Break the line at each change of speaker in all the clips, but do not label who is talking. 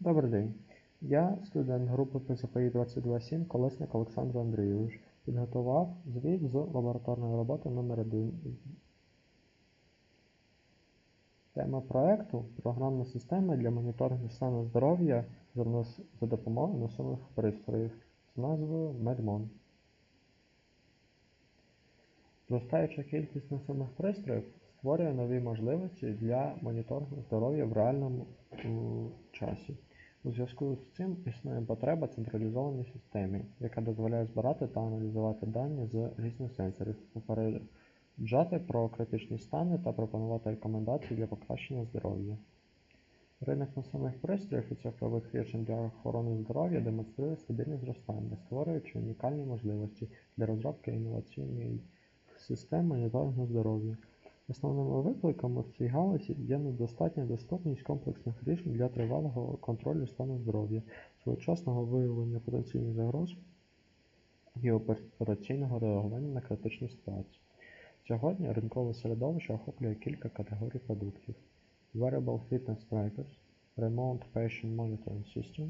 Добрий день. Я, студент групи ПЗПІ 227 Колесник Олександр Андрійович, підготував звіт з лабораторної роботи номер 1 Тема проекту програмна система для моніторингу стану здоров'я за, допомогою носових пристроїв з назвою MEDMON. Зростаюча кількість носових пристроїв створює нові можливості для моніторингу здоров'я в реальному часі. У зв'язку з цим існує потреба централізованій системі, яка дозволяє збирати та аналізувати дані з різних сенсорів, попереджати про критичні стани та пропонувати рекомендації для покращення здоров'я. Ринок носових пристроїв і цифрових рішень для охорони здоров'я демонструє стабільне зростання, створюючи унікальні можливості для розробки інноваційної систем моніторингу здоров'я. Основними викликами в цій галузі є недостатня доступність комплексних рішень для тривалого контролю стану здоров'я, своєчасного виявлення потенційних загроз і операційного реагування на критичні ситуації. Сьогодні ринкове середовище охоплює кілька категорій продуктів: Wearable Fitness Trackers, Remote Patient Monitoring System,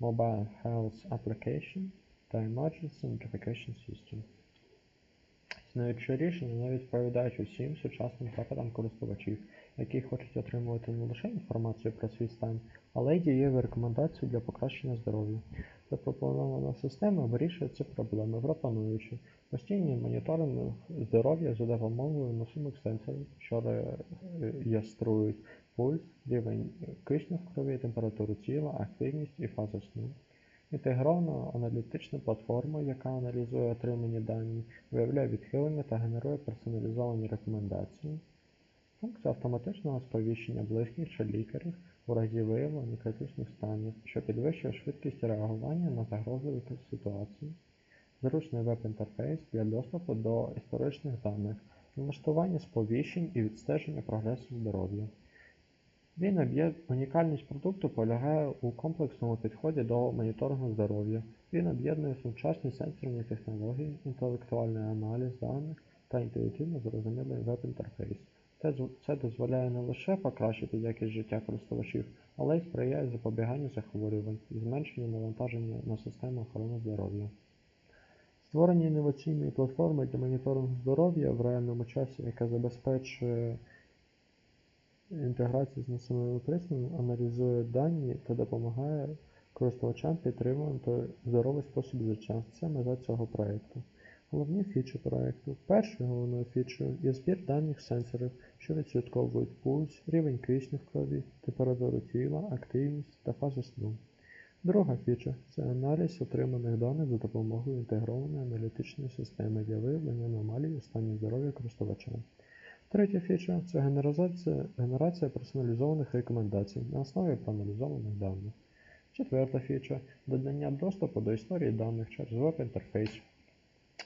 Mobile Health Application та Emergency Notification System. Існуючі рішення не відповідають усім сучасним запитам користувачів, які хочуть отримувати не лише інформацію про свій стан, але й дієві рекомендації для покращення здоров'я. Запропонована система вирішує ці проблеми, пропонуючи постійний моніторинг здоров'я за допомогою носимих сенсорів, що реєструють пульс, рівень кисню в крові, температуру тіла, активність і фазу сну. Інтегрована аналітична платформа, яка аналізує отримані дані, виявляє відхилення та генерує персоналізовані рекомендації. Функція автоматичного сповіщення близьких чи лікарів у разі виявлення критичних станів, що підвищує швидкість реагування на загрозливі ситуації. Зручний веб-інтерфейс для доступу до історичних даних, налаштування сповіщень і відстеження прогресу здоров'я. Він об'є... Унікальність продукту полягає у комплексному підході до моніторингу здоров'я. Він об'єднує сучасні сенсорні технології, інтелектуальний аналіз даних та інтуїтивно зрозумілий веб-інтерфейс. Це, це дозволяє не лише покращити якість життя користувачів, але й сприяє запобіганню захворювань і зменшенню навантаження на систему охорони здоров'я. Створення інноваційної платформи для моніторингу здоров'я в реальному часі, яка забезпечує інтеграцію з носовими пристроями, аналізує дані та допомагає користувачам підтримувати здоровий спосіб життя. Це мета цього проєкту. Головні фічі проєкту. Першою головною фічею є збір даних сенсорів, що відслідковують пульс, рівень кисню в крові, температуру тіла, активність та фазу сну. Друга фіча це аналіз отриманих даних за допомогою інтегрованої аналітичної системи для виявлення аномалій у стані здоров'я користувача. Третя фіча це генерація, генерація персоналізованих рекомендацій на основі проаналізованих даних. Четверта фіча додання доступу до історії даних через веб-інтерфейс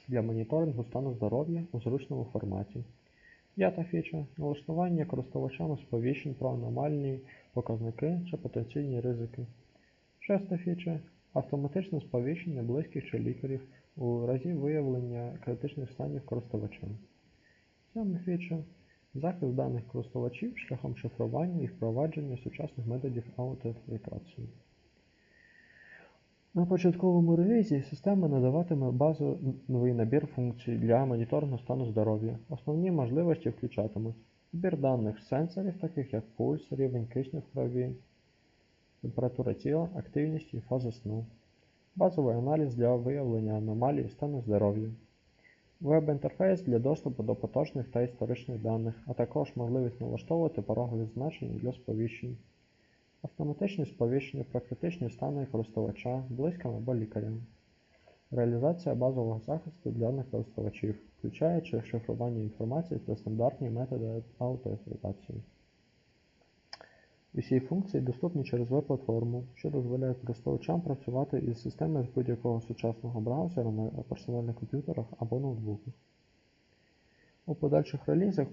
для моніторингу стану здоров'я у зручному форматі. П'ята фіча налаштування користувачами сповіщень про аномальні показники чи потенційні ризики. Шеста фіча автоматичне сповіщення близьких чи лікарів у разі виявлення критичних станів користувача. Сьома фіча захист даних користувачів шляхом шифрування і впровадження сучасних методів аутентифікації. На початковому релізі система надаватиме базовий набір функцій для моніторингу стану здоров'я. Основні можливості включатимуть збір даних сенсорів, таких як пульс, рівень кисню в крові, температура тіла, активність і фаза сну, базовий аналіз для виявлення аномалій стану здоров'я, веб-інтерфейс для доступу до поточних та історичних даних, а також можливість налаштовувати порогові значення для сповіщень, автоматичні сповіщення про критичні стани користувача близьким або лікарям, реалізація базового захисту даних користувачів, включаючи шифрування інформації та стандартні методи аутентифікації. Усі функції доступні через веб-платформу, що дозволяє користувачам працювати із системою з будь-якого сучасного браузера на персональних комп'ютерах або ноутбуках. У подальших релізах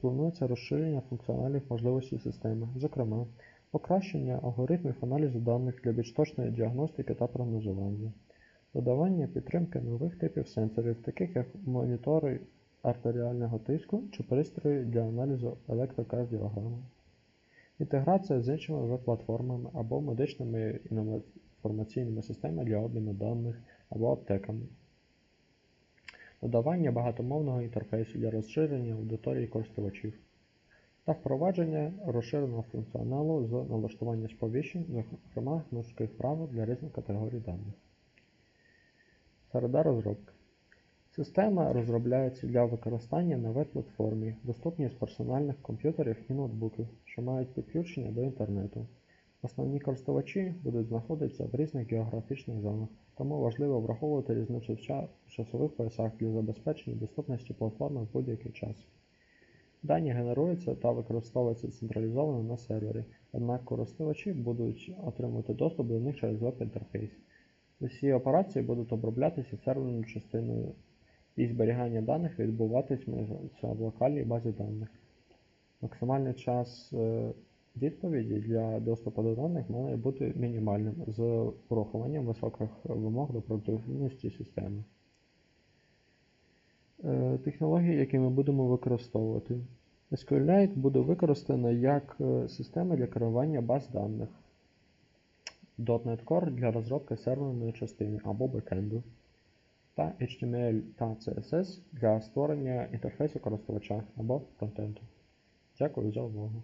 планується розширення функціональних можливостей системи, зокрема, покращення алгоритмів аналізу даних для більш точної діагностики та прогнозування, додавання підтримки нових типів сенсорів, таких як монітори артеріального тиску чи пристрої для аналізу електрокардіограми. Інтеграція з іншими веб-платформами або медичними інформаційними системами для обміну даних або аптеками, додавання багатомовного інтерфейсу для розширення аудиторії користувачів та впровадження розширеного функціоналу з налаштування сповіщень, зокрема гнучких правил для різних категорій даних. Середа розробки. Система розробляється для використання на веб-платформі, доступній з персональних комп'ютерів і ноутбуків, що мають підключення до інтернету. Основні користувачі будуть знаходитися в різних географічних зонах, тому важливо враховувати різницю в часових поясах для забезпечення доступності платформи в будь-який час. Дані генеруються та використовуються централізовано на сервері, однак користувачі будуть отримувати доступ до них через веб-інтерфейс. Усі операції будуть оброблятися серверною частиною і зберігання даних відбуватиметься в локальній базі даних. Максимальний час е, відповіді для доступу до даних має бути мінімальним з урахуванням високих вимог до продуктивності системи. Е, Технології, які ми будемо використовувати. SQLite буде використана як е, система для керування баз даних. .NET Core для розробки серверної частини або бекенду та HTML та CSS для створення інтерфейсу користувача або контенту. Дякую за увагу.